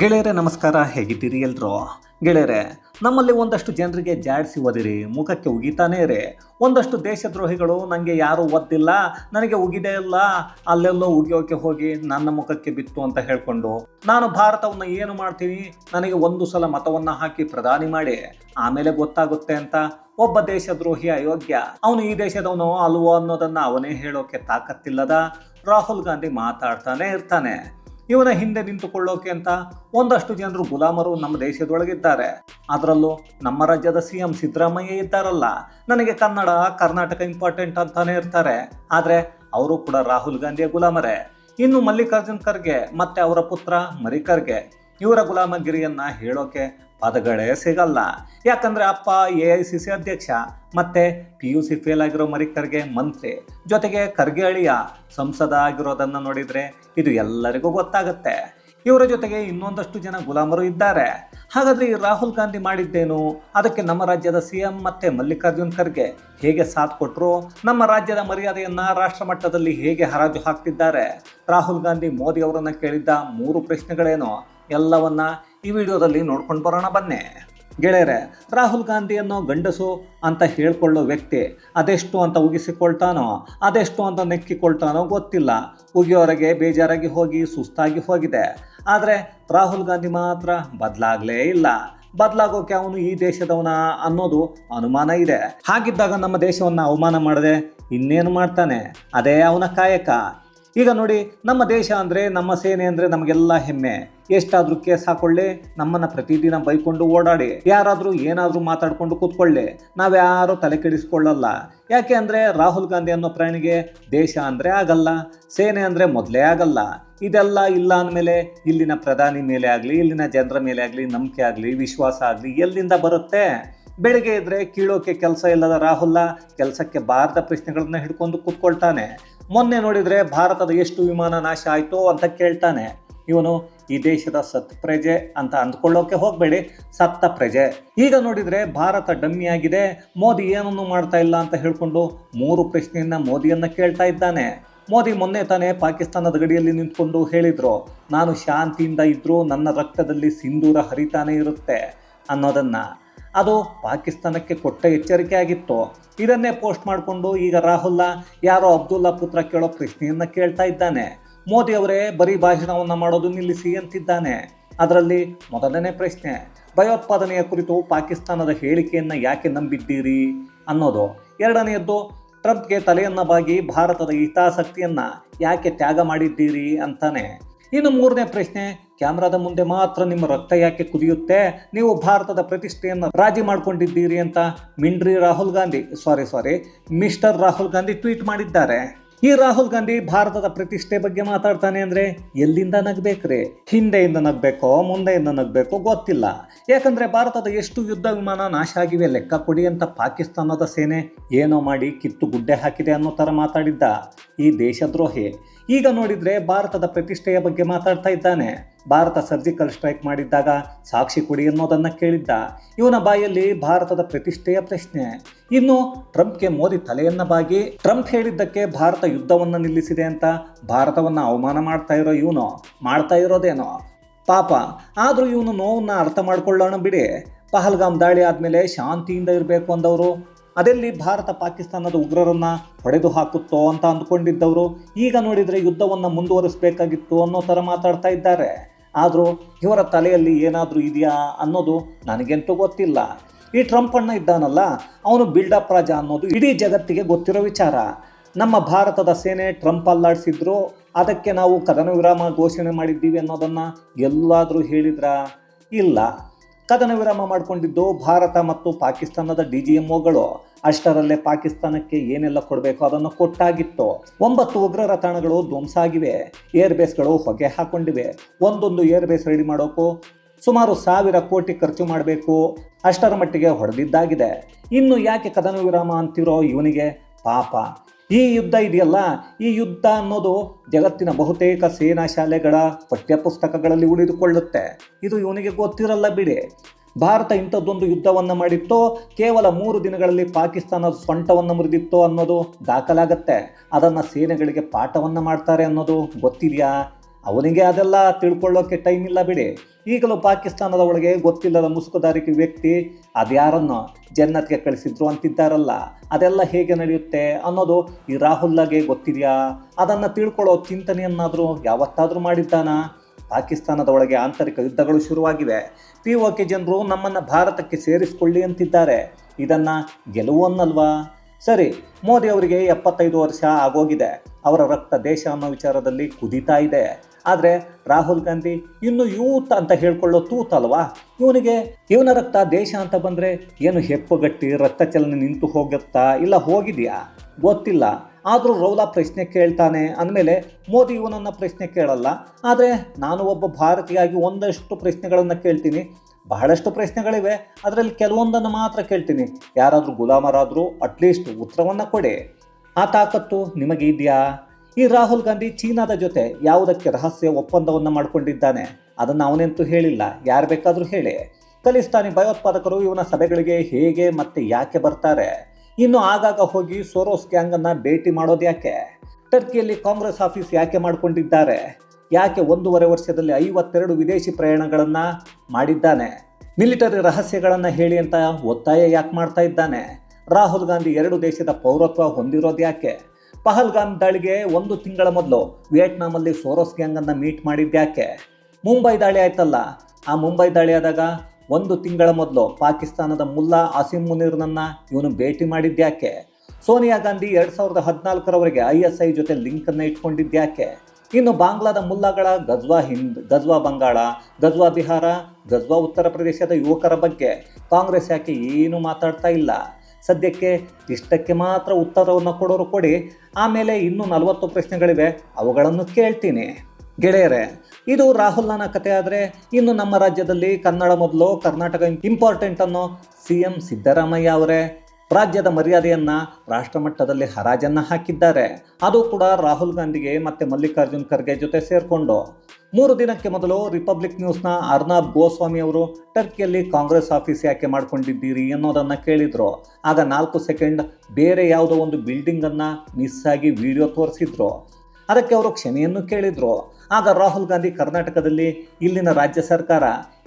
ಗೆಳೆಯರೆ, ನಮಸ್ಕಾರ. ಹೇಗಿದ್ದೀರಿ ಎಲ್ರು? ಗೆಳೆಯರೇ, ನಮ್ಮಲ್ಲಿ ಒಂದಷ್ಟು ಜನರಿಗೆ ಜಾಡಿಸಿ ಒದಿರಿ ಮುಖಕ್ಕೆ ಉಗಿತಾನೇ ರೀ ಒಂದಷ್ಟು ದೇಶದ್ರೋಹಿಗಳು ನನಗೆ ಯಾರೂ ಒದ್ದಿಲ್ಲ ನನಗೆ ಉಗಿದೇ ಇಲ್ಲ. ಅಲ್ಲೆಲ್ಲೋ ಉಗಿಯೋಕೆ ಹೋಗಿ ನನ್ನ ಮುಖಕ್ಕೆ ಬಿತ್ತು ಅಂತ ಹೇಳ್ಕೊಂಡು ನಾನು ಭಾರತವನ್ನು ಏನು ಮಾಡ್ತೀನಿ? ನನಗೆ ಒಂದು ಸಲ ಮತವನ್ನು ಹಾಕಿ ಪ್ರಧಾನಿ ಮಾಡಿ. ಆಮೇಲೆ ಗೊತ್ತಾಗುತ್ತೆ ಅಂತ. ಒಬ್ಬ ದೇಶದ್ರೋಹಿ ಅಯೋಗ್ಯ. ಅವನು ಈ ದೇಶದವನು ಅಲ್ವೋ ಅನ್ನೋದನ್ನು ಅವನೇ ಹೇಳೋಕೆ ತಾಕತ್ತಿಲ್ಲದ ರಾಹುಲ್ ಗಾಂಧಿ ಮಾತಾಡ್ತಾನೆ ಇರ್ತಾನೆ. ಇವನ ಹಿಂದೆ ನಿಂತುಕೊಳ್ಳೋಕೆ ಅಂತ ಒಂದಷ್ಟು ಜನರು ಗುಲಾಮರು ನಮ್ಮ ದೇಶದೊಳಗಿದ್ದಾರೆ. ಅದರಲ್ಲೂ ನಮ್ಮ ರಾಜ್ಯದ ಸಿ ಎಂ ಸಿದ್ದರಾಮಯ್ಯ ಇದ್ದಾರಲ್ಲ, ನನಗೆ ಕನ್ನಡ, ಕರ್ನಾಟಕ ಇಂಪಾರ್ಟೆಂಟ್ ಅಂತಾನೆ ಇರ್ತಾರೆ. ಆದರೆ ಅವರು ಕೂಡ ರಾಹುಲ್ ಗಾಂಧಿಯ ಗುಲಾಮರೇ. ಇನ್ನು ಮಲ್ಲಿಕಾರ್ಜುನ್ ಖರ್ಗೆ ಮತ್ತೆ ಅವರ ಪುತ್ರ ಮರಿಕರ್ಗೆ ಇವರ ಗುಲಾಮಗಿರಿಯನ್ನ ಹೇಳೋಕೆ ಪದಗಳೇ ಸಿಗಲ್ಲ. ಯಾಕಂದ್ರೆ ಅಪ್ಪ ಎ ಐ ಸಿ ಸಿ ಅಧ್ಯಕ್ಷ, ಮತ್ತೆ ಪಿ ಯು ಸಿ ಫೇಲ್ ಆಗಿರೋ ಮರಿ ಖರ್ಗೆ ಮಂತ್ರಿ, ಜೊತೆಗೆ ಖರ್ಗೆ ಅಳಿಯ ಸಂಸದ ಆಗಿರೋದನ್ನ ನೋಡಿದ್ರೆ ಇದು ಎಲ್ಲರಿಗೂ ಗೊತ್ತಾಗುತ್ತೆ. ಇವರ ಜೊತೆಗೆ ಇನ್ನೊಂದಷ್ಟು ಜನ ಗುಲಾಮರು ಇದ್ದಾರೆ. ಹಾಗಾದ್ರೆ ಈ ರಾಹುಲ್ ಗಾಂಧಿ ಮಾಡಿದ್ದೇನು? ಅದಕ್ಕೆ ನಮ್ಮ ರಾಜ್ಯದ ಸಿ ಎಂ ಮತ್ತೆ ಮಲ್ಲಿಕಾರ್ಜುನ್ ಖರ್ಗೆ ಹೇಗೆ ಸಾಥ್ ಕೊಟ್ಟರು ನಮ್ಮ ರಾಜ್ಯದ ಮರ್ಯಾದೆಯನ್ನ ರಾಷ್ಟ್ರ ಮಟ್ಟದಲ್ಲಿ ಹೇಗೆ ಹರಾಜು ಹಾಕ್ತಿದ್ದಾರೆ? ರಾಹುಲ್ ಗಾಂಧಿ ಮೋದಿ ಅವರನ್ನ ಕೇಳಿದ್ದ ಮೂರು ಪ್ರಶ್ನೆಗಳೇನು? ಎಲ್ಲವನ್ನ ಈ ವಿಡಿಯೋದಲ್ಲಿ ನೋಡ್ಕೊಂಡು ಬರೋಣ ಬನ್ನಿ. ಗೆಳೆಯರೆ, ರಾಹುಲ್ ಗಾಂಧಿ ಅನ್ನೋ ಗಂಡಸು ಅಂತ ಹೇಳ್ಕೊಳ್ಳೋ ವ್ಯಕ್ತಿ ಅದೆಷ್ಟು ಅಂತ ಉಗಿಸಿಕೊಳ್ತಾನೋ, ಅದೆಷ್ಟು ಅಂತ ನೆಕ್ಕಿಕೊಳ್ತಾನೋ ಗೊತ್ತಿಲ್ಲ. ಉಗಿಯೋರೆಗೆ ಬೇಜಾರಾಗಿ ಹೋಗಿ ಸುಸ್ತಾಗಿ ಹೋಗಿದೆ. ಆದರೆ ರಾಹುಲ್ ಗಾಂಧಿ ಮಾತ್ರ ಬದಲಾಗಲೇ ಇಲ್ಲ. ಬದಲಾಗೋಕೆ ಅವನು ಈ ದೇಶದವನ ಅನ್ನೋದು ಅನುಮಾನ ಇದೆ. ಹಾಗಿದ್ದಾಗ ನಮ್ಮ ದೇಶವನ್ನು ಅವಮಾನ ಮಾಡದೆ ಇನ್ನೇನು ಮಾಡ್ತಾನೆ? ಅದೇ ಅವನ ಕಾಯಕ. ಈಗ ನೋಡಿ, ನಮ್ಮ ದೇಶ ಅಂದರೆ, ನಮ್ಮ ಸೇನೆ ಅಂದರೆ ನಮಗೆಲ್ಲ ಹೆಮ್ಮೆ. ಎಷ್ಟಾದರೂ ಕೇಸ್ ಹಾಕೊಳ್ಳಿ, ನಮ್ಮನ್ನು ಪ್ರತಿದಿನ ಬೈಕೊಂಡು ಓಡಾಡಿ. ಯಾರಾದರೂ ಏನಾದರೂ ಮಾತಾಡಿಕೊಂಡು ಕೂತ್ಕೊಳ್ಳಿ. ನಾವ್ಯಾರೂ ತಲೆ ಕೆಡಿಸ್ಕೊಳ್ಳಲ್ಲ. ಯಾಕೆ ಅಂದರೆ, ರಾಹುಲ್ ಗಾಂಧಿ ಅನ್ನೋ ಪ್ರಾಣಿಗೆ ದೇಶ ಅಂದರೆ ಆಗಲ್ಲ, ಸೇನೆ ಅಂದರೆ ಮೊದಲೇ ಆಗಲ್ಲ. ಇದೆಲ್ಲ ಇಲ್ಲ ಅಂದಮೇಲೆ ಇಲ್ಲಿನ ಪ್ರಧಾನಿ ಮೇಲೆ ಆಗಲಿ, ಇಲ್ಲಿನ ಜನರ ಮೇಲೆ ಆಗಲಿ, ನಂಬಿಕೆ ಆಗಲಿ, ವಿಶ್ವಾಸ ಆಗಲಿ ಎಲ್ಲಿಂದ ಬರುತ್ತೆ? ಬೆಳಿಗ್ಗೆ ಇದ್ದರೆ ಕೀಳೋಕೆ ಕೆಲಸ ಇಲ್ಲದ ರಾಹುಲ್ಲ ಕೆಲಸಕ್ಕೆ ಬಾರದ ಪ್ರಶ್ನೆಗಳನ್ನು ಹಿಡ್ಕೊಂಡು ಕೂತ್ಕೊಳ್ತಾನೆ. ಮೊನ್ನೆ ನೋಡಿದರೆ ಭಾರತದ ಎಷ್ಟು ವಿಮಾನ ನಾಶ ಆಯಿತು ಅಂತ ಕೇಳ್ತಾನೆ. ಇವನು ಈ ದೇಶದ ಸತ್ ಪ್ರಜೆ ಅಂತ ಅಂದ್ಕೊಳ್ಳೋಕೆ ಹೋಗಬೇಡಿ, ಸತ್ತ ಪ್ರಜೆ. ಈಗ ನೋಡಿದರೆ ಭಾರತ ಡಮ್ಮಿ ಆಗಿದೆ ಮೋದಿ ಏನನ್ನು ಮಾಡ್ತಾ ಇಲ್ಲ ಅಂತ ಹೇಳಿಕೊಂಡು ಮೂರು ಪ್ರಶ್ನೆಯನ್ನ ಮೋದಿಯನ್ನ ಕೇಳ್ತಾ ಇದ್ದಾನೆ. ಮೋದಿ ಮೊನ್ನೆ ತಾನೇ ಪಾಕಿಸ್ತಾನದ ಗಡಿಯಲ್ಲಿ ನಿಂತ್ಕೊಂಡು ಹೇಳಿದರು, ನಾನು ಶಾಂತಿಯಿಂದ ಇದ್ದರೂ ನನ್ನ ರಕ್ತದಲ್ಲಿ ಸಿಂಧೂರ ಹರಿತಾನೆ ಇರುತ್ತೆ ಅನ್ನೋದನ್ನ. ಅದು ಪಾಕಿಸ್ತಾನಕ್ಕೆ ಕೊಟ್ಟ ಎಚ್ಚರಿಕೆ ಆಗಿತ್ತು. ಇದನ್ನೇ ಪೋಸ್ಟ್ ಮಾಡಿಕೊಂಡು ಈಗ ರಾಹುಲ್ ಯಾರೋ ಅಬ್ದುಲ್ಲಾ ಪುತ್ರ ಕೇಳೋ ಪ್ರಶ್ನೆಯನ್ನು ಕೇಳ್ತಾ ಇದ್ದಾನೆ. ಮೋದಿ ಅವರೇ ಬರೀ ಭಾಷಣವನ್ನು ಮಾಡೋದು ನಿಲ್ಲಿಸಿ ಅಂತಿದ್ದಾನೆ. ಅದರಲ್ಲಿ ಮೊದಲನೇ ಪ್ರಶ್ನೆ, ಭಯೋತ್ಪಾದನೆಯ ಕುರಿತು ಪಾಕಿಸ್ತಾನದ ಹೇಳಿಕೆಯನ್ನು ಯಾಕೆ ನಂಬಿದ್ದೀರಿ? ಅನ್ನೋದು. ಎರಡನೆಯದ್ದು, ಟ್ರಂಪ್ಗೆ ತಲೆಯನ್ನ ಬಾಗಿ ಭಾರತದ ಹಿತಾಸಕ್ತಿಯನ್ನು ಯಾಕೆ ತ್ಯಾಗ ಮಾಡಿದ್ದೀರಿ ಅಂತಾನೆ. ಇನ್ನು ಮೂರನೇ ಪ್ರಶ್ನೆ ಕ್ಯಾಮ್ರಾದ ಮುಂದೆ ಮಾತ್ರ ನಿಮ್ಮ ರಕ್ತ ಯಾಕೆ ಕುದಿಯುತ್ತೆ? ನೀವು ಭಾರತದ ಪ್ರತಿಷ್ಠೆಯನ್ನು ರಾಜಿ ಮಾಡಿಕೊಂಡಿದ್ದೀರಿ ಅಂತ ಮಿಂಡ್ರಿ Rahul Gandhi sorry sorry mister Rahul Gandhi tweet ಮಾಡಿದ್ದಾರೆ. ಈ ರಾಹುಲ್ ಗಾಂಧಿ ಭಾರತದ ಪ್ರತಿಷ್ಠೆ ಬಗ್ಗೆ ಮಾತಾಡ್ತಾನೆ ಅಂದ್ರೆ ಎಲ್ಲಿಂದ ನಗ್ಬೇಕ್ರಿ? ಹಿಂದೆಯಿಂದ ನಗ್ಬೇಕೋ, ಮುಂದೆಯಿಂದ ನಗ್ಬೇಕೋ ಗೊತ್ತಿಲ್ಲ. ಯಾಕಂದ್ರೆ ಭಾರತದ ಎಷ್ಟು ಯುದ್ಧ ವಿಮಾನ ನಾಶ ಆಗಿವೆ, ಲೆಕ್ಕ ಕೊಡಿ ಅಂತ ಪಾಕಿಸ್ತಾನದ ಸೇನೆ ಏನೋ ಮಾಡಿ ಕಿತ್ತು ಗುಡ್ಡೆ ಹಾಕಿದೆ ಅನ್ನೋ ಥರ ಮಾತಾಡಿದ್ದ ಈ ದೇಶದ್ರೋಹಿ. ಈಗ ನೋಡಿದ್ರೆ ಭಾರತದ ಪ್ರತಿಷ್ಠೆಯ ಬಗ್ಗೆ ಮಾತಾಡ್ತಾ ಇದ್ದಾನೆ. ಭಾರತ ಸರ್ಜಿಕಲ್ ಸ್ಟ್ರೈಕ್ ಮಾಡಿದ್ದಾಗ ಸಾಕ್ಷಿ ಕೊಡಿ ಅನ್ನೋದನ್ನು ಕೇಳಿದ್ದ. ಇವನ ಬಾಯಲ್ಲಿ ಭಾರತದ ಪ್ರತಿಷ್ಠೆಯ ಪ್ರಶ್ನೆ. ಇನ್ನು ಟ್ರಂಪ್ಗೆ ಮೋದಿ ತಲೆಯನ್ನ ಬಾಗಿ, ಟ್ರಂಪ್ ಹೇಳಿದ್ದಕ್ಕೆ ಭಾರತ ಯುದ್ಧವನ್ನು ನಿಲ್ಲಿಸಿದೆ ಅಂತ ಭಾರತವನ್ನು ಅವಮಾನ ಮಾಡ್ತಾ ಇರೋ ಇವನು, ಮಾಡ್ತಾ ಇರೋದೇನೋ. ಪಾಪ, ಆದರೂ ಇವನು ನೋವನ್ನು ಅರ್ಥ ಮಾಡ್ಕೊಳ್ಳೋಣ ಬಿಡಿ. ಪಹಲ್ಗಾಮ್ ದಾಳಿ ಆದಮೇಲೆ ಶಾಂತಿಯಿಂದ ಇರಬೇಕು ಅಂದವರು. ಅದೆಲ್ಲಿ ಭಾರತ ಪಾಕಿಸ್ತಾನದ ಉಗ್ರರನ್ನ ಹೊಡೆದು ಹಾಕುತ್ತೋ ಅಂತ ಅಂದ್ಕೊಂಡಿದ್ದವರು. ಈಗ ನೋಡಿದರೆ ಯುದ್ಧವನ್ನು ಮುಂದುವರಿಸಬೇಕಾಗಿತ್ತು ಅನ್ನೋ ಥರ ಮಾತಾಡ್ತಾ ಇದ್ದಾರೆ. ಆದರೂ ಇವರ ತಲೆಯಲ್ಲಿ ಏನಾದರೂ ಇದೆಯಾ ಅನ್ನೋದು ನನಗಂತೂ ಗೊತ್ತಿಲ್ಲ. ಈ ಟ್ರಂಪ್ ಅಣ್ಣ ಇದ್ದಾನಲ್ಲ, ಅವನು ಬಿಲ್ಡಪ್ ರಾಜ ಅನ್ನೋದು ಇಡೀ ಜಗತ್ತಿಗೆ ಗೊತ್ತಿರೋ ವಿಚಾರ. ನಮ್ಮ ಭಾರತದ ಸೇನೆ ಟ್ರಂಪ್ ಅಲ್ಲಾಡಿಸಿದ್ರು, ಅದಕ್ಕೆ ನಾವು ಕದನ ವಿರಾಮ ಘೋಷಣೆ ಮಾಡಿದ್ದೀವಿ ಅನ್ನೋದನ್ನು ಎಲ್ಲಾದರೂ ಹೇಳಿದ್ರಾ? ಇಲ್ಲ. ಕದನ ವಿರಾಮ ಮಾಡಿಕೊಂಡಿದ್ದು ಭಾರತ ಮತ್ತು ಪಾಕಿಸ್ತಾನದ ಡಿ ಜಿ ಎಂಒಗಳು ಅಷ್ಟರಲ್ಲೇ ಪಾಕಿಸ್ತಾನಕ್ಕೆ ಏನೆಲ್ಲ ಕೊಡಬೇಕು ಅದನ್ನು ಕೊಟ್ಟಾಗಿತ್ತು. ಒಂಬತ್ತು ಉಗ್ರರ ತಾಣಗಳು ಧ್ವಂಸ ಆಗಿವೆ. ಏರ್ ಬೇಸ್ಗಳು ಹೊಗೆ ಹಾಕೊಂಡಿವೆ. ಒಂದೊಂದು ಏರ್ ಬೇಸ್ ರೆಡಿ ಮಾಡೋಕ್ಕೂ ಸುಮಾರು ಸಾವಿರ ಕೋಟಿ ಖರ್ಚು ಮಾಡಬೇಕು. ಅಷ್ಟರ ಮಟ್ಟಿಗೆ ಹೊಡೆದಿದ್ದಾಗಿದೆ. ಇನ್ನು ಯಾಕೆ ಕದನ ವಿರಾಮ ಅಂತಿರೋ ಇವನಿಗೆ? ಪಾಪ. ಈ ಯುದ್ಧ ಇದೆಯಲ್ಲ? ಈ ಯುದ್ಧ ಅನ್ನೋದು ಜಗತ್ತಿನ ಬಹುತೇಕ ಸೇನಾ ಶಾಲೆಗಳ ಪಠ್ಯಪುಸ್ತಕಗಳಲ್ಲಿ ಉಳಿದುಕೊಳ್ಳುತ್ತೆ. ಇದು ಇವನಿಗೆ ಗೊತ್ತಿರಲ್ಲ ಬಿಡಿ. ಭಾರತ ಇಂಥದ್ದೊಂದು ಯುದ್ಧವನ್ನು ಮಾಡಿತ್ತೋ, ಕೇವಲ ಮೂರು ದಿನಗಳಲ್ಲಿ ಪಾಕಿಸ್ತಾನದ ಸೊಂಟವನ್ನು ಮುರಿದಿತ್ತೋ ಅನ್ನೋದು ದಾಖಲಾಗತ್ತೆ. ಅದನ್ನು ಸೇನೆಗಳಿಗೆ ಪಾಠವನ್ನು ಮಾಡ್ತಾರೆ ಅನ್ನೋದು ಗೊತ್ತಿದೆಯಾ? ಅವನಿಗೆ ಅದೆಲ್ಲ ತಿಳ್ಕೊಳ್ಳೋಕೆ ಟೈಮ್ ಇಲ್ಲ ಬಿಡಿ. ಈಗಲೂ ಪಾಕಿಸ್ತಾನದ ಒಳಗೆ ಗೊತ್ತಿಲ್ಲದ ಮುಸುಕುದಾರಿಕೆ ವ್ಯಕ್ತಿ ಅದ್ಯಾರನ್ನು ಜನ್ನತ್ಗೆ ಕಳಿಸಿದ್ರು ಅಂತಿದ್ದಾರಲ್ಲ, ಅದೆಲ್ಲ ಹೇಗೆ ನಡೆಯುತ್ತೆ ಅನ್ನೋದು ಈ ರಾಹುಲ್ಗೆ ಗೊತ್ತಿದೆಯಾ? ಅದನ್ನು ತಿಳ್ಕೊಳ್ಳೋ ಚಿಂತನೆಯನ್ನಾದರೂ ಯಾವತ್ತಾದರೂ ಮಾಡಿದ್ದಾನಾ? ಪಾಕಿಸ್ತಾನದ ಒಳಗೆ ಆಂತರಿಕ ಯುದ್ಧಗಳು ಶುರುವಾಗಿವೆ. ಪಿ ಓ ಕೆ ಜನರು ನಮ್ಮನ್ನು ಭಾರತಕ್ಕೆ ಸೇರಿಸಿಕೊಳ್ಳಿ ಅಂತಿದ್ದಾರೆ. ಇದನ್ನು ಗೆಲುವು ಅನ್ನಲ್ವಾ? ಸರಿ, ಮೋದಿ ಅವರಿಗೆ ಎಪ್ಪತ್ತೈದು ವರ್ಷ ಆಗೋಗಿದೆ. ಅವರ ರಕ್ತ ದೇಶ ಅನ್ನೋ ವಿಚಾರದಲ್ಲಿ ಕುದೀತಾ ಇದೆ. ಆದರೆ ರಾಹುಲ್ ಗಾಂಧಿ ಇನ್ನು ಯೂತ್ ಅಂತ ಹೇಳ್ಕೊಳ್ಳೋ ತೂತ್ ಅಲ್ವಾ ಇವನಿಗೆ ಇವನ ರಕ್ತ ದೇಶ ಅಂತ ಬಂದರೆ ಏನು ಹೆಪ್ಪುಗಟ್ಟಿ, ರಕ್ತ ಚಲನೆ ನಿಂತು ಹೋಗುತ್ತಾ ಇಲ್ಲ ಹೋಗಿದೆಯಾ? ಗೊತ್ತಿಲ್ಲ. ಆದರೂ ರೌಲಾ ಪ್ರಶ್ನೆ ಕೇಳ್ತಾನೆ ಅಂದಮೇಲೆ ಮೋದಿ ಇವನನ್ನು ಪ್ರಶ್ನೆ ಕೇಳಲ್ಲ. ಆದರೆ ನಾನು ಒಬ್ಬ ಭಾರತೀಯಾಗಿ ಒಂದಷ್ಟು ಪ್ರಶ್ನೆಗಳನ್ನು ಕೇಳ್ತೀನಿ. ಬಹಳಷ್ಟು ಪ್ರಶ್ನೆಗಳಿವೆ. ಅದರಲ್ಲಿ ಕೆಲವೊಂದನ್ನು ಮಾತ್ರ ಕೇಳ್ತೀನಿ. ಯಾರಾದರೂ ಗುಲಾಮರಾದರೂ ಅಟ್ಲೀಸ್ಟ್ ಉತ್ತರವನ್ನು ಕೊಡಿ. ಆ ತಾಕತ್ತು ನಿಮಗೆ ಇದೆಯಾ? ಈ ರಾಹುಲ್ ಗಾಂಧಿ ಚೀನಾದ ಜೊತೆ ಯಾವುದಕ್ಕೆ ರಹಸ್ಯ ಒಪ್ಪಂದವನ್ನು ಮಾಡಿಕೊಂಡಿದ್ದಾನೆ? ಅದನ್ನು ಅವನೆಂತೂ ಹೇಳಿಲ್ಲ. ಯಾರು ಬೇಕಾದರೂ ಹೇಳಿ. ಖಲಿಸ್ತಾನಿ ಭಯೋತ್ಪಾದಕರು ಇವನ ಸಭೆಗಳಿಗೆ ಹೇಗೆ ಮತ್ತೆ ಯಾಕೆ ಬರ್ತಾರೆ? ಇನ್ನು ಆಗಾಗ ಹೋಗಿ ಸೋರೋಸ್ ಗ್ಯಾಂಗನ್ನು ಭೇಟಿ ಮಾಡೋದು ಯಾಕೆ ಟರ್ಕಿಯಲ್ಲಿ ಕಾಂಗ್ರೆಸ್ ಆಫೀಸ್ ಯಾಕೆ ಮಾಡಿಕೊಂಡಿದ್ದಾರೆ? ಯಾಕೆ ಒಂದೂವರೆ ವರ್ಷದಲ್ಲಿ ಐವತ್ತೆರಡು ವಿದೇಶಿ ಪ್ರಯಾಣಗಳನ್ನು ಮಾಡಿದ್ದಾನೆ? ಮಿಲಿಟರಿ ರಹಸ್ಯಗಳನ್ನು ಹೇಳಿ ಅಂತ ಒತ್ತಾಯ ಯಾಕೆ ಮಾಡ್ತಾ ಇದ್ದಾನೆ? ರಾಹುಲ್ ಗಾಂಧಿ ಎರಡು ದೇಶದ ಪೌರತ್ವ ಹೊಂದಿರೋದು ಯಾಕೆ? ಪಹಲ್ಗಾಮ್ ದಾಳಿಗೆ ಒಂದು ತಿಂಗಳ ಮೊದಲು ವಿಯೆಟ್ನಾಮಲ್ಲಿ ಸೋರೋಸ್ ಗ್ಯಾಂಗನ್ನು ಮೀಟ್ ಮಾಡಿದ್ಯಾಕೆ ಮುಂಬೈ ದಾಳಿ ಆಯ್ತಲ್ಲ, ಆ ಮುಂಬೈ ದಾಳಿ ಆದಾಗ ಒಂದು ತಿಂಗಳ ಮೊದಲು ಪಾಕಿಸ್ತಾನದ ಮುಲ್ಲಾ ಆಸಿಮ್ ಮುನೀರ್ನನ್ನು ಇವನು ಭೇಟಿ ಮಾಡಿದ್ದ್ಯಾಕೆ ಸೋನಿಯಾ ಗಾಂಧಿ ಎರಡು ಸಾವಿರದ ಹದಿನಾಲ್ಕರವರೆಗೆ ಐ ಎಸ್ ಐ ಜೊತೆ ಲಿಂಕನ್ನು ಇಟ್ಕೊಂಡಿದ್ಯಾಕೆ ಇನ್ನು ಬಾಂಗ್ಲಾದ ಮುಲ್ಲಾಗಳ ಗಜ್ವಾ ಹಿಂದ್, ಗಜ್ವಾ ಬಂಗಾಳ, ಗಜ್ವಾ ಬಿಹಾರ, ಗಜ್ವಾ ಉತ್ತರ ಪ್ರದೇಶದ ಯುವಕರ ಬಗ್ಗೆ ಕಾಂಗ್ರೆಸ್ ಯಾಕೆ ಏನು ಮಾತಾಡ್ತಾ ಇಲ್ಲ? ಸದ್ಯಕ್ಕೆ ಇಷ್ಟಕ್ಕೆ ಮಾತ್ರ ಉತ್ತರವನ್ನು ಕೊಡೋರು ಕೊಡಿ. ಆಮೇಲೆ ಇನ್ನೂ ನಲವತ್ತು ಪ್ರಶ್ನೆಗಳಿವೆ, ಅವುಗಳನ್ನು ಕೇಳ್ತೀನಿ. ಗೆಳೆಯರೆ, ಇದು ರಾಹುಲ್ನ ಕತೆ ಆದರೆ ಇನ್ನು ನಮ್ಮ ರಾಜ್ಯದಲ್ಲಿ ಕನ್ನಡ ಮೊದಲು, ಕರ್ನಾಟಕ ಇಂಪಾರ್ಟೆಂಟ್ ಅನ್ನೋ ಸಿ ಎಂ ಸಿದ್ದರಾಮಯ್ಯ ಅವರೇ ರಾಜ್ಯದ ಮರ್ಯಾದೆಯನ್ನ ರಾಷ್ಟ್ರಮಟ್ಟದಲ್ಲಿ ಹರಾಜನ್ನ ಹಾಕಿದ್ದಾರೆ. ಅದು ಕೂಡ ರಾಹುಲ್ ಗಾಂಧಿಗೆ ಮತ್ತೆ ಮಲ್ಲಿಕಾರ್ಜುನ್ ಖರ್ಗೆ ಜೊತೆ ಸೇರಿಕೊಂಡು. ಮೂರು ದಿನಕ್ಕೆ ಮೊದಲು ರಿಪಬ್ಲಿಕ್ ನ್ಯೂಸ್ನ ಅರ್ನಾಬ್ ಗೋಸ್ವಾಮಿ ಅವರು ಟರ್ಕಿಯಲ್ಲಿ ಕಾಂಗ್ರೆಸ್ ಆಫೀಸ್ ಯಾಕೆ ಮಾಡ್ಕೊಂಡಿದ್ದೀರಿ ಅನ್ನೋದನ್ನ ಕೇಳಿದ್ರು. ಆಗ ನಾಲ್ಕು ಸೆಕೆಂಡ್ ಬೇರೆ ಯಾವುದೋ ಒಂದು ಬಿಲ್ಡಿಂಗನ್ನು ಮಿಸ್ ಆಗಿ ವಿಡಿಯೋ ತೋರಿಸಿದ್ರು. ಅದಕ್ಕೆ ಅವರು ಕ್ಷಮೆಯನ್ನು ಕೇಳಿದ್ರು. ಆಗ ರಾಹುಲ್ ಗಾಂಧಿ ಕರ್ನಾಟಕದಲ್ಲಿ ಇಲ್ಲಿನ ರಾಜ್ಯ ಸರ್ಕಾರ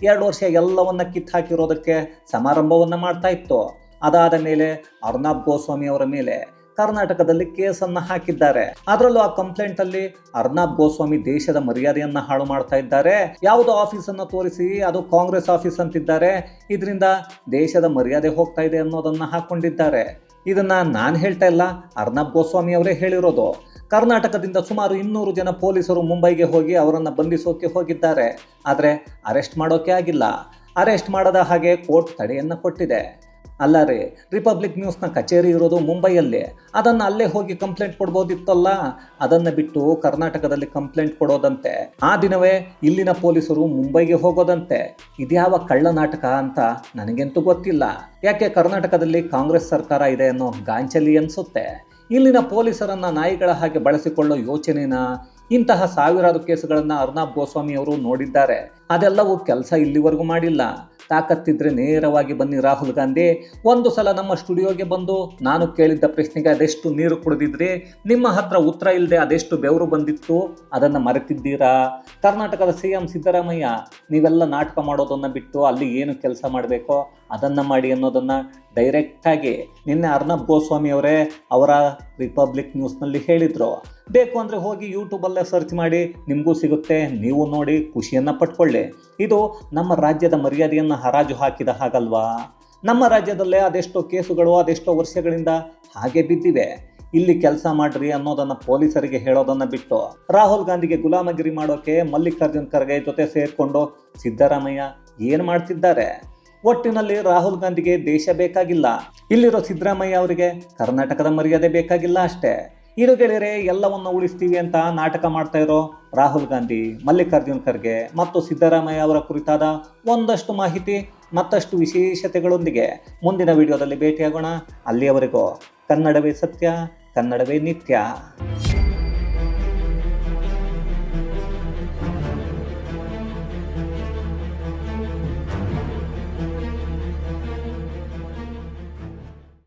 ಎರಡು ವರ್ಷ ಎಲ್ಲವನ್ನ ಕಿತ್ತು ಹಾಕಿರೋದಕ್ಕೆ ಸಮಾರಂಭವನ್ನು ಮಾಡ್ತಾ ಇತ್ತು. ಅದಾದ ಮೇಲೆ ಅರ್ನಾಬ್ ಗೋಸ್ವಾಮಿ ಅವರ ಮೇಲೆ ಕರ್ನಾಟಕದಲ್ಲಿ ಕೇಸನ್ನು ಹಾಕಿದ್ದಾರೆ. ಅದರಲ್ಲೂ ಆ ಕಂಪ್ಲೇಂಟ್ ಅಲ್ಲಿ ಅರ್ನಾಬ್ ಗೋಸ್ವಾಮಿ ದೇಶದ ಮರ್ಯಾದೆಯನ್ನ ಹಾಳು ಮಾಡ್ತಾ ಇದ್ದಾರೆ. ಯಾವುದೋ ಆಫೀಸನ್ನು ತೋರಿಸಿ ಅದು ಕಾಂಗ್ರೆಸ್ ಆಫೀಸ್ ಅಂತಿದ್ದಾರೆ. ಇದರಿಂದ ದೇಶದ ಮರ್ಯಾದೆ ಹೋಗ್ತಾ ಇದೆ ಅನ್ನೋದನ್ನ ಹಾಕೊಂಡಿದ್ದಾರೆ. ಇದನ್ನ ನಾನು ಹೇಳ್ತಾ ಇಲ್ಲ, ಅರ್ನಾಬ್ ಗೋಸ್ವಾಮಿ ಅವರೇ ಹೇಳಿರೋದು. ಕರ್ನಾಟಕದಿಂದ ಸುಮಾರು ಇನ್ನೂರು ಜನ ಪೊಲೀಸರು ಮುಂಬೈಗೆ ಹೋಗಿ ಅವರನ್ನು ಬಂಧಿಸೋಕೆ ಹೋಗಿದ್ದಾರೆ. ಆದರೆ ಅರೆಸ್ಟ್ ಮಾಡೋಕೆ ಆಗಿಲ್ಲ. ಅರೆಸ್ಟ್ ಮಾಡದ ಹಾಗೆ ಕೋರ್ಟ್ ತಡೆಯನ್ನು ಕೊಟ್ಟಿದೆ. ಅಲ್ಲ ರೀ ರಿಪಬ್ಲಿಕ್ ನ್ಯೂಸ್ನ ಕಚೇರಿ ಇರೋದು ಮುಂಬೈಯಲ್ಲಿ. ಅದನ್ನು ಅಲ್ಲೇ ಹೋಗಿ ಕಂಪ್ಲೇಂಟ್ ಕೊಡ್ಬೋದಿತ್ತಲ್ಲ? ಅದನ್ನು ಬಿಟ್ಟು ಕರ್ನಾಟಕದಲ್ಲಿ ಕಂಪ್ಲೇಂಟ್ ಕೊಡೋದಂತೆ. ಆ ದಿನವೇ ಇಲ್ಲಿನ ಪೊಲೀಸರು ಮುಂಬೈಗೆ ಹೋಗೋದಂತೆ. ಇದ್ಯಾವ ಕಳ್ಳ ನಾಟಕ ಅಂತ ನನಗೆಂತೂ ಗೊತ್ತಿಲ್ಲ. ಯಾಕೆ ಕರ್ನಾಟಕದಲ್ಲಿ ಕಾಂಗ್ರೆಸ್ ಸರ್ಕಾರ ಇದೆ ಅನ್ನೋ ಗಾಂಚಲಿ ಅನಿಸುತ್ತೆ. ಇಲ್ಲಿನ ಪೊಲೀಸರನ್ನ ನಾಯಿಗಳ ಹಾಗೆ ಬಳಸಿಕೊಳ್ಳೋ ಯೋಚನೆನ ಇಂತಹ ಸಾವಿರಾರು ಕೇಸುಗಳನ್ನು ಅರ್ನಾಬ್ ಗೋಸ್ವಾಮಿ ಅವರು ನೋಡಿದ್ದಾರೆ. ಅದೆಲ್ಲವೂ ಕೆಲಸ ಇಲ್ಲಿವರೆಗೂ ಮಾಡಿಲ್ಲ. ತಾಕತ್ತಿದ್ರೆ ನೇರವಾಗಿ ಬನ್ನಿ ರಾಹುಲ್ ಗಾಂಧಿ. ಒಂದು ಸಲ ನಮ್ಮ ಸ್ಟುಡಿಯೋಗೆ ಬಂದು ನಾನು ಕೇಳಿದ್ದ ಪ್ರಶ್ನೆಗೆ ಅದೆಷ್ಟು ನೀರು ಕುಡಿದಿದ್ರಿ? ನಿಮ್ಮ ಹತ್ರ ಉತ್ತರ ಇಲ್ಲದೆ ಅದೆಷ್ಟು ಬೆವರು ಬಂದಿತ್ತು? ಅದನ್ನು ಮರೆತಿದ್ದೀರಾ? ಕರ್ನಾಟಕದ ಸಿ ಎಂ ಸಿದ್ದರಾಮಯ್ಯ, ನೀವೆಲ್ಲ ನಾಟಕ ಮಾಡೋದನ್ನು ಬಿಟ್ಟು ಅಲ್ಲಿ ಏನು ಕೆಲಸ ಮಾಡಬೇಕೋ? ಅದನ್ನು ಮಾಡಿ ಅನ್ನೋದನ್ನು ಡೈರೆಕ್ಟಾಗಿ ನಿನ್ನೆ ಅರ್ನಬ್ ಗೋಸ್ವಾಮಿ ಅವರೇ ಅವರ ರಿಪಬ್ಲಿಕ್ ನ್ಯೂಸ್ನಲ್ಲಿ ಹೇಳಿದರು. ಬೇಕು ಅಂದರೆ ಹೋಗಿ ಯೂಟ್ಯೂಬಲ್ಲೇ ಸರ್ಚ್ ಮಾಡಿ, ನಿಮಗೂ ಸಿಗುತ್ತೆ, ನೀವು ನೋಡಿ, ಖುಷಿಯನ್ನು ಪಟ್ಕೊಳ್ಳಿ. ಇದು ನಮ್ಮ ರಾಜ್ಯದ ಮರ್ಯಾದೆಯನ್ನು ಹರಾಜು ಹಾಕಿದ ಹಾಗಲ್ವಾ? ನಮ್ಮ ರಾಜ್ಯದಲ್ಲೇ ಅದೆಷ್ಟೋ ಕೇಸುಗಳು, ಅದೆಷ್ಟೋ ವರ್ಷಗಳಿಂದ ಹಾಗೆ ಬಿದ್ದಿವೆ. ಇಲ್ಲಿ ಕೆಲಸ ಮಾಡ್ರಿ ಅನ್ನೋದನ್ನ ಪೊಲೀಸರಿಗೆ ಹೇಳೋದನ್ನ ಬಿಟ್ಟು. ರಾಹುಲ್ ಗಾಂಧಿಗೆ ಗುಲಾಮಗಿರಿ ಮಾಡೋಕೆ ಮಲ್ಲಿಕಾರ್ಜುನ್ ಖರ್ಗೆ ಜೊತೆ ಸೇರಿಕೊಂಡು ಸಿದ್ದರಾಮಯ್ಯ ಏನು ಮಾಡ್ತಿದ್ದಾರೆ? ಒಟ್ಟಿನಲ್ಲಿ ರಾಹುಲ್ ಗಾಂಧಿಗೆ ದೇಶ ಬೇಕಾಗಿಲ್ಲ. ಇಲ್ಲಿರೋ ಸಿದ್ದರಾಮಯ್ಯ ಅವರಿಗೆ ಕರ್ನಾಟಕದ ಮರ್ಯಾದೆ ಬೇಕಾಗಿಲ್ಲ ಅಷ್ಟೇ. ಇದು ಗೆಳೆಯರೆ, ಎಲ್ಲವನ್ನ ಉಳಿಸ್ತೀವಿ ಅಂತ ನಾಟಕ ಮಾಡ್ತಾ ಇರೋ ರಾಹುಲ್ ಗಾಂಧಿ, ಮಲ್ಲಿಕಾರ್ಜುನ್ ಖರ್ಗೆ ಮತ್ತು ಸಿದ್ದರಾಮಯ್ಯ ಅವರ ಕುರಿತಾದ ಒಂದಷ್ಟು ಮಾಹಿತಿ, ಮತ್ತಷ್ಟು ವಿಶೇಷತೆಗಳೊಂದಿಗೆ ಮುಂದಿನ ವಿಡಿಯೋದಲ್ಲಿ ಭೇಟಿಯಾಗೋಣ. ಅಲ್ಲಿಯವರೆಗೂ ಕನ್ನಡವೇ ಸತ್ಯ, ಕನ್ನಡವೇ ನಿತ್ಯ.